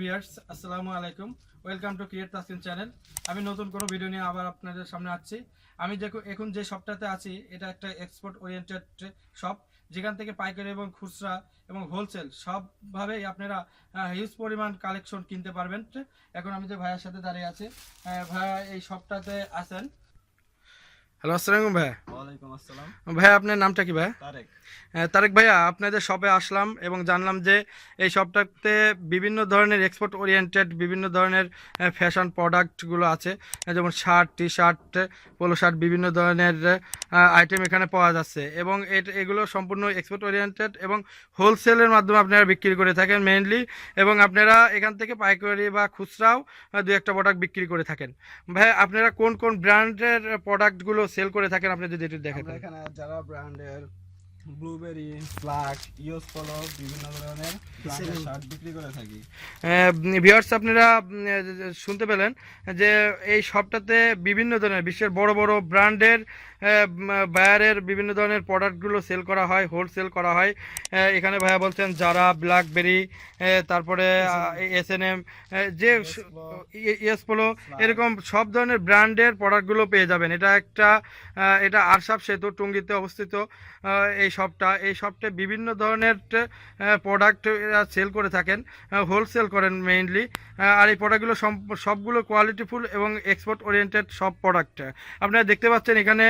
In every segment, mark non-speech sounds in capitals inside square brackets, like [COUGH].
Viewers আসসালামু আলাইকুম। Welcome to create Taskin channel আমি নতুন কোনো ভিডিও নিয়ে আবার আপনাদের সামনে আসছি আমি যে এখন যে শপটাতে আছি, এটা একটা এক্সপোর্ট ওরিয়েন্টেড শপ যেখান থেকে পাইকারি এবং খুচরা এবং হোলসেল সবভাবেই আপনারা হিউজ পরিমাণ কালেকশন কিনতে পারবেন। এখন আমি যে ভাইয়ের সাথে দাঁড়িয়ে আছি ভাইয়া এই শপটাতে আছেন। হ্যালো আসসালামু আসসালাম। ভাইয়া আপনার নামটা কি ভাইয়া তারেক। হ্যাঁ, তারেক ভাইয়া আপনাদের শপে আসলাম এবং জানলাম যে এই শপটাতে বিভিন্ন ধরনের এক্সপোর্ট ওরিয়েন্টেড বিভিন্ন ধরনের ফ্যাশন প্রোডাক্টগুলো আছে। যেমন shirt T shirt polo shirt বিভিন্ন ধরনের আইটেম এখানে পাওয়া যাচ্ছে। এবং এগুলো সম্পূর্ণ এক্সপোর্ট ওরিয়েন্টেড এবং হোলসেলের মাধ্যমে আপনারা বিক্রি করে থাকেন মেইনলি এবং আপনারা এখান থেকে পাইকারি বা খুচরাও দু একটা প্রোডাক্ট বিক্রি করে থাকেন। ভাই আপনারা কোন কোন ব্র্যান্ডের প্রোডাক্টগুলো সেল করে থাকেন আপনি যদি একটু দেখেন এখানে যারা ব্র্যান্ডের ব্লুবেরি ফ্লাগ ইউস ফলো বিভিন্ন ধরনের শার্ট বিক্রি করে থাকি। ভিউয়ার্স আপনারা শুনতে পেলেন যে এই শপটাতে বিভিন্ন ধরনের বিশ্বের বড় বড় ব্র্যান্ডের বায়ারের বিভিন্ন ধরনের প্রোডাক্টগুলো সেল করা হয় হোলসেল করা হয়। এখানে ভাইয়া বলছেন যারা ব্ল্যাকবেরি তারপরে এস এন এম যে ইয়েস পোলো এরকম সব ধরনের ব্র্যান্ডের প্রোডাক্টগুলো পেয়ে যাবেন। এটা একটা এটা আরসাব সেতু টুঙ্গিতে অবস্থিত এই শপটা এই শপটা বিভিন্ন ধরনের প্রোডাক্ট সেল করে থাকেন হোলসেল করেন মেইনলি আর এই প্রোডাক্টগুলো সব- সবগুলো কোয়ালিটিফুল এবং এক্সপোর্ট ওরিয়েন্টেড সব প্রোডাক্ট আপনারা দেখতে পাচ্ছেন এখানে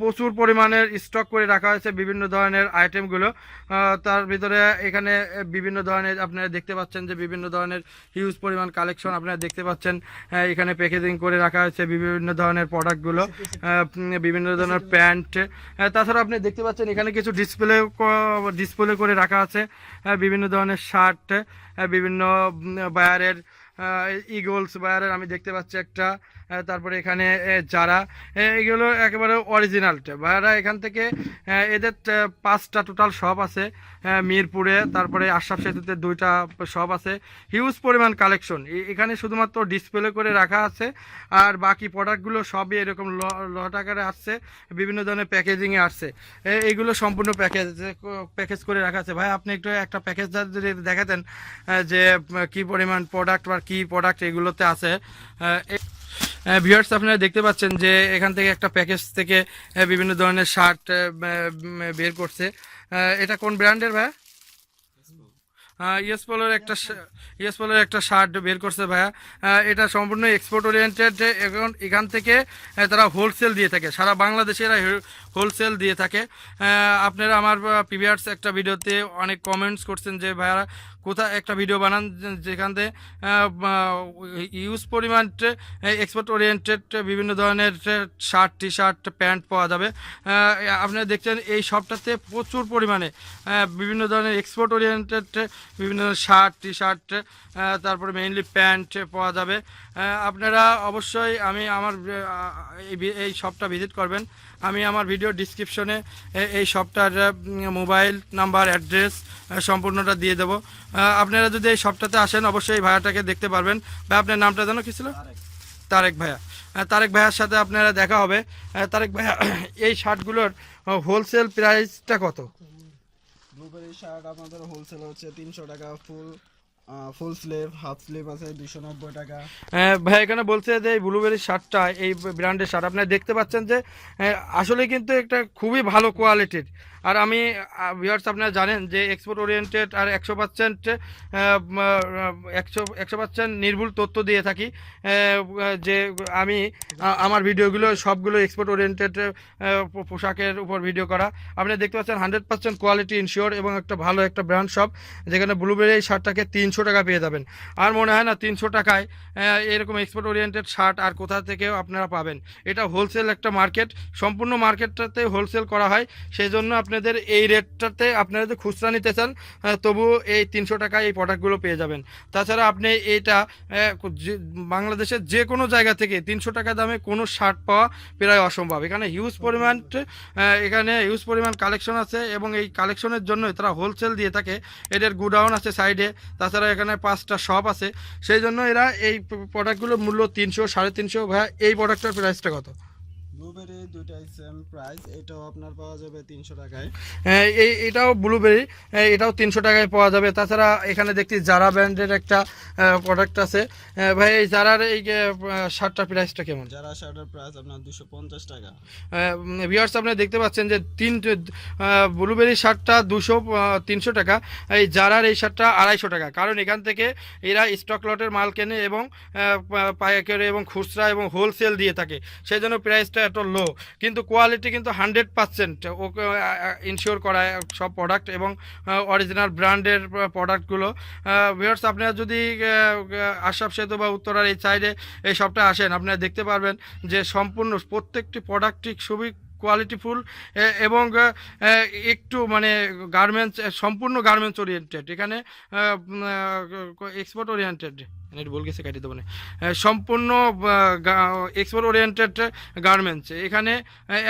প্রচুর পরিমাণের স্টক করে রাখা হয়েছে বিভিন্ন ধরনের আইটেমগুলো তার ভিতরে এখানে বিভিন্ন ধরনের আপনারা দেখতে পাচ্ছেন যে বিভিন্ন ধরনের হিউজ পরিমাণ কালেকশন আপনারা দেখতে পাচ্ছেন। এখানে প্যাকেজিং করে রাখা হয়েছে বিভিন্ন ধরনের প্রোডাক্টগুলো বিভিন্ন ধরনের প্যান্ট তাছাড়া আপনি দেখতে পাচ্ছেন এখানে কিছু ডিসপ্লে ডিসপ্লে করে রাখা আছে। বিভিন্ন ধরনের শার্ট বিভিন্ন বায়ারের ইগলস বায়ারের আমি দেখতে পাচ্ছি একটা। তারপরে এখানে যারা এগুলো একেবারে অরিজিনাল ভাইয়ারা এখান থেকে এদের পাঁচটা টোটাল শপ আছে মিরপুরে, তারপরে আশরাফ সেতুতে দুইটা শপ আছে। হিউজ পরিমাণ কালেকশন এখানে শুধুমাত্র ডিসপ্লে করে রাখা আছে, আর বাকি প্রোডাক্টগুলো সবই এরকম ল- লট আকারে আসছে, বিভিন্ন ধরনের প্যাকেজিংয়ে আসছে। এইগুলো সম্পূর্ণ প্যাকেজ প্যাকেজ করে রাখা আছে। ভাই আপনি একটু একটা প্যাকেজ যদি দেখাতেন যে, কি পরিমাণ প্রোডাক্ট বা কি প্রোডাক্ট এগুলোতে আছে ভিউয়ার্স আপনারা দেখতে পাচ্ছেন যে এখান থেকে একটা প্যাকেজ থেকে বিভিন্ন ধরনের শার্ট বের করছে। এটা কোন ব্র্যান্ডের ভাই ইয়েস পোলোর একটা ইয়েস পোলোর একটা শার্ট বের করছে ভাইয়া। এটা সম্পূর্ণ এক্সপোর্ট ওরিয়েন্টেড এখন এখান থেকে তারা হোলসেল দিয়ে থাকে। সারা বাংলাদেশে এরা হোলসেল দিয়ে থাকে। আপনারা আমার প্রিভিয়ার্স একটা ভিডিওতে অনেক কমেন্টস করছেন যে ভাইয়ারা কোথায় একটা ভিডিও বানান যেখান ইউজ পরিমাণ এক্সপোর্ট ওরিয়েন্টেড বিভিন্ন ধরনের শার্ট টি শার্ট প্যান্ট পাওয়া যাবে। আপনারা দেখছেন এই শপটাতে প্রচুর পরিমাণে বিভিন্ন ধরনের এক্সপোর্ট ওরিয়েন্টেড বিভিন্ন ধরনের শার্ট টি শার্ট তারপরে মেইনলি প্যান্ট পাওয়া যাবে। আপনারা অবশ্যই আমি আমার এই শপটা ভিজিট করবেন। আমি আমার ভিডিও ডিসক্রিপশনে এই শপটার মোবাইল নাম্বার অ্যাড্রেস সম্পূর্ণটা দিয়ে দেবো। আপনারা যদি এই শপটাতে আসেন অবশ্যই এই ভাইয়াটাকে দেখতে পারবেন। বা আপনার নামটা জানো কি ছিল? তারেক। তারেক ভাইয়া। তারেক ভাইয়ার সাথে আপনারা দেখা হবে। তারেক ভাইয়া [CLEARS THROAT] এই শার্টগুলোর হোলসেল প্রাইসটা কত? ব্লুবেরি শার্ট আপনাদের হোলসেল হচ্ছে তিনশো টাকা full full sleeve half sleeve আছে দুশো নব্বই টাকা। আহ, ভাই এখানে বলছে যে এই ব্লুবেরি শার্টটা এই ব্র্যান্ডের শার্ট আপনারা দেখতে পাচ্ছেন যে আহ, আসলে কিন্তু একটা খুবই ভালো কোয়ালিটির আর আমি ভিউয়ার্স আপনারা জানেন যে এক্সপোর্ট ওরিয়েন্টেড আর একশো পার্সেন্ট একশো একশো পার্সেন্ট নির্ভুল তথ্য দিয়ে থাকি। যে আমি আমার ভিডিওগুলো সবগুলো এক্সপোর্ট ওরিয়েন্টেড পোশাকের উপর ভিডিও করা। আপনারা দেখতে পাচ্ছেন হান্ড্রেড পার্সেন্ট কোয়ালিটি ইনশিওর এবং একটা ভালো একটা ব্র্যান্ড শপ যেখানে ব্লুবেরি শার্টটাকে তিনশো টাকা পেয়ে যাবেন। আর মনে হয় না তিনশো টাকায় এরকম এক্সপোর্ট ওরিয়েন্টেড শার্ট আর কোথা থেকেও আপনারা পাবেন। এটা হোলসেল একটা মার্কেট সম্পূর্ণ মার্কেটটাতে হোলসেল করা হয়। সেই জন্য আপনাদের এই রেটটাতে আপনারা যদি খুচরা নিতে চান তবু এই তিনশো টাকায় এই প্রোডাক্টগুলো পেয়ে যাবেন। তাছাড়া আপনি এইটা বাংলাদেশের যে কোনো জায়গা থেকে তিনশো টাকা দামে কোনো শার্ট পাওয়া প্রায় অসম্ভব। এখানে হিউজ পরিমাণ এখানে হিউজ পরিমাণ কালেকশন আছে এবং এই কালেকশনের জন্য তারা হোলসেল দিয়ে থাকে। এদের গুডাউন আছে সাইডে তাছাড়া এখানে পাঁচটা শপ আছে। সেই জন্য এরা এই প্রোডাক্টগুলোর মূল্য তিনশো, সাড়ে তিনশো, ভাইয়া এই প্রোডাক্টটার প্রাইসটা কত? ব্লুবেরি দুইটাই সেম প্রাইস এটাও আপনার পাওয়া যাবে তিনশো টাকায়। হ্যাঁ, এই এটাও ব্লুবেরি এটাও তিনশো টাকায় পাওয়া যাবে। তাছাড়া এখানে দেখছি জারা ব্র্যান্ডের একটা প্রোডাক্ট আছে। ভাই এই জারার এই শার্টটার প্রাইসটা কেমন? যারা শার্টের প্রাইস আপনার দুশো পঞ্চাশ টাকা। ভিউয়ার্স আপনি দেখতে পাচ্ছেন যে তিন ব্লুবেরি শার্টটা দুশো তিনশো টাকা এই জারার এই শার্টটা আড়াইশো টাকা। কারণ এখান থেকে এরা স্টক লটের মাল কেনে এবং পাইকারি এবং খুচরা এবং হোলসেল দিয়ে থাকে। সেই জন্য প্রাইসটা এত লো কিন্তু কোয়ালিটি কিন্তু হান্ড্রেড পার্সেন্ট ওকে ইনশিওর করা সব প্রোডাক্ট এবং অরিজিনাল ব্র্যান্ডের প্রোডাক্টগুলো ভিউয়ার্স আপনারা যদি আহ, সেতু বা উত্তরার এই সাইডে এই সবটা আসেন আপনারা দেখতে পারবেন যে সম্পূর্ণ প্রত্যেকটি প্রোডাক্টটি খুবই কোয়ালিটিফুল এবং একটু মানে গার্মেন্টস সম্পূর্ণ গার্মেন্টস ওরিয়েন্টেড এখানে এক্সপোর্ট ওরিয়েন্টেড নেট বল গেছে কাটি দেবো। সম্পূর্ণ এক্সপোর্ট ওরিয়েন্টেড গার্মেন্টস এখানে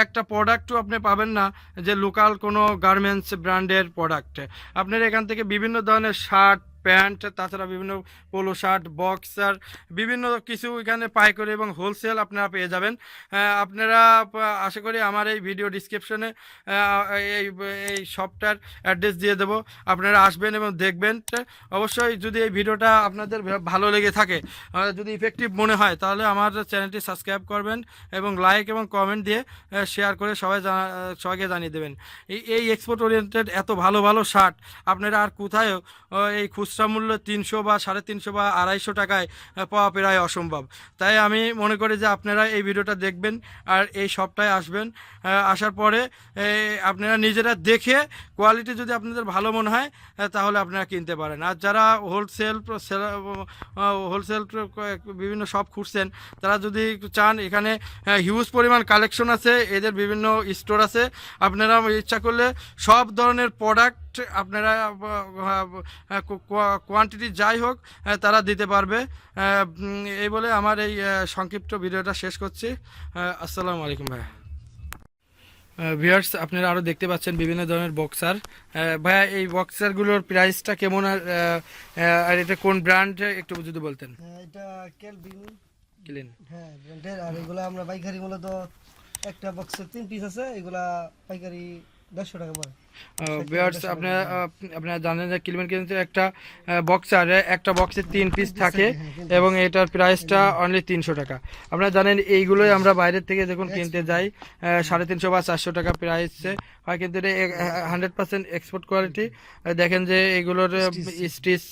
একটা প্রোডাক্টও আপনি পাবেন না যে লোকাল কোনো গার্মেন্টস ব্র্যান্ডের প্রোডাক্ট আপনার এখান থেকে বিভিন্ন ধরনের শার্ট প্যান্ট, তাছাড়া বিভিন্ন পোলো শার্ট, বক্সার, বিভিন্ন কিছু এখানে পাইকারি এবং হোলসেল আপনারা পেয়ে যাবেন। আপনারা আশা করি আমার এই ভিডিও ডিসক্রিপশনে এই এই শপটার অ্যাড্রেস দিয়ে দেবো। আপনারা আসবেন এবং দেখবেন। অবশ্যই যদি এই ভিডিওটা আপনাদের ভালো লেগে থাকে যদি ইফেক্টিভ মনে হয়, তাহলে আমার চ্যানেলটি সাবস্ক্রাইব করবেন এবং লাইক এবং কমেন্ট দিয়ে শেয়ার করে সবাই সবাইকে জানিয়ে দেবেন। এই এক্সপোর্ট ওরিয়েন্টেড এত ভালো ভালো শার্ট, আপনারা আর কোথায় এই খুচরা মূল্য তিনশো বা সাড়ে তিনশো বা আড়াইশো টাকায় পাওয়া প্রায় অসম্ভব। তাই আমি মনে করি যে আপনারা এই ভিডিওটা দেখবেন আর এই শপটায় আসবেন। আসার পরে আপনারা নিজেরা দেখে কোয়ালিটি যদি আপনাদের ভালো মনে হয় তাহলে আপনারা কিনতে পারেন। আর যারা হোলসেল হোলসেল বিভিন্ন সব খুঁজছেন, তারা যদি চান, এখানে হিউজ পরিমাণ কালেকশন আছে, এদের বিভিন্ন স্টোর আছে। আপনারা ইচ্ছা করলে সব ধরনের প্রোডাক্ট আপনারা কোয়ান্টিটি যাই হোক তারা দিতে পারবে। এই বলে আমার এই সংক্ষিপ্ত ভিডিওটা শেষ করছি। আসসালামু আলাইকুম ভাইয়া। ভিউয়ার্স আপনারা আরও দেখতে পাচ্ছেন বিভিন্ন ধরনের বক্সার ভাইয়া এই বক্সারগুলোর প্রাইসটা কেমন আর এটা কোন ব্র্যান্ড একটু যদি বলতেন। হ্যাঁ, এটা কেলভিন ক্লিন হ্যাঁ ব্র্যান্ডের আর এগুলা আমরা পাইকারি মূলত একটা বক্সের তিন পিস আছে এগুলা পাইকারি দেড়শো টাকা পড়ে ভিউয়ার্স আপনারা আপনারা জানেন যে কিলমেন কিন্তু একটা বক্সার একটা বক্সে তিন পিস থাকে এবং এটার প্রাইসটা অনলি তিনশো টাকা। আপনারা জানেন এইগুলোই আমরা বাইরের থেকে যখন কিনতে যাই সাড়ে তিনশো বা চারশো টাকা প্রাইসে হয় কিন্তু এটা হান্ড্রেড পার্সেন্ট এক্সপোর্ট কোয়ালিটি দেখেন যে এইগুলোর স্টিচ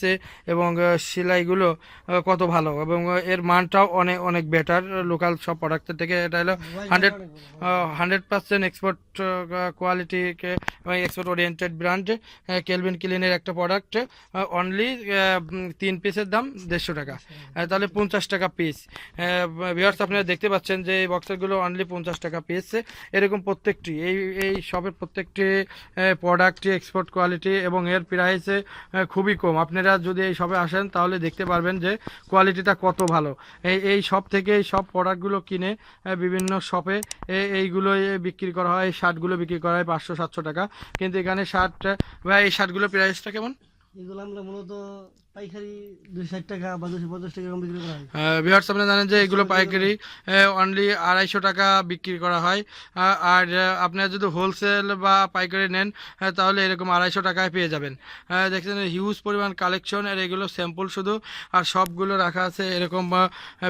এবং সেলাইগুলো কত ভালো এবং এর মানটাও অনেক অনেক বেটার লোকাল সব প্রোডাক্টের থেকে এটা হলো hundred hundred percent export quality এবং এক্সপোর্ট ওরিয়েন্টেড ব্র্যান্ড কেলভিন ক্লিনের একটা প্রোডাক্ট অনলি তিন পিসের দাম দেড়শো টাকা। তাহলে পঞ্চাশ টাকা পিস ভিওয়ার্স আপনারা দেখতে পাচ্ছেন যে এই বক্সেরগুলো অনলি পঞ্চাশ টাকা পিস এরকম প্রত্যেকটি এই এই শপের প্রত্যেকটি প্রোডাক্টই এক্সপোর্ট কোয়ালিটি এবং এর প্রাইসে খুবই কম। আপনারা যদি এই শপে আসেন তাহলে দেখতে পারবেন যে কোয়ালিটিটা কত ভালো। এই এই শপ থেকে এই সব প্রোডাক্টগুলো কিনে বিভিন্ন শপে এইগুলোই বিক্রি করা হয় এই শার্টগুলো বিক্রি করা হয় পাঁচশো সাতশো টাকা। কিন্তু এখানে শার্ট ভাই এই শার্টগুলোর প্রাইসটা কেমন? এগুলো আমরা মূলত পাইকারি টাকা বা টাকা বিক্রি করা হয়। ভিউয়ার্স আপনি জানেন যে এগুলো পাইকারি অনলি আড়াইশো টাকা বিক্রি করা হয়। আর আপনারা যদি হোলসেল বা পাইকারি নেন তাহলে এরকম আড়াইশো টাকায় পেয়ে যাবেন। দেখছেন হিউজ পরিমাণ কালেকশন আর এগুলো স্যাম্পল শুধু, আর সবগুলো রাখা আছে এরকম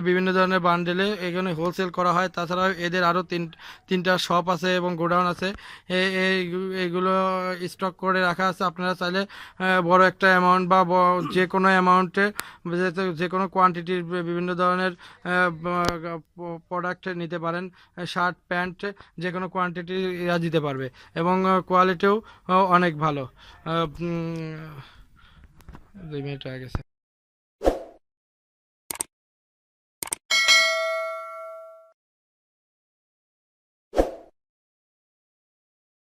বিভিন্ন ধরনের বান্ডেলে এখানে হোলসেল করা হয়। তাছাড়াও এদের আরও তিন, তিনটা শপ আছে এবং গোডাউন আছে। এইগুলো স্টক করে রাখা আছে। আপনারা চাইলে বড় একটা অ্যামাউন্ট বা, যে কোনো অ্যামাউন্টে যে কোনো কোয়ান্টিটির বিভিন্ন ধরনের প্রোডাক্ট নিতে পারেন শার্ট প্যান্ট যে কোনো কোয়ান্টিটি এরা দিতে পারবে এবং কোয়ালিটিও অনেক ভালো। দুই মিনিট হয়ে গেছে।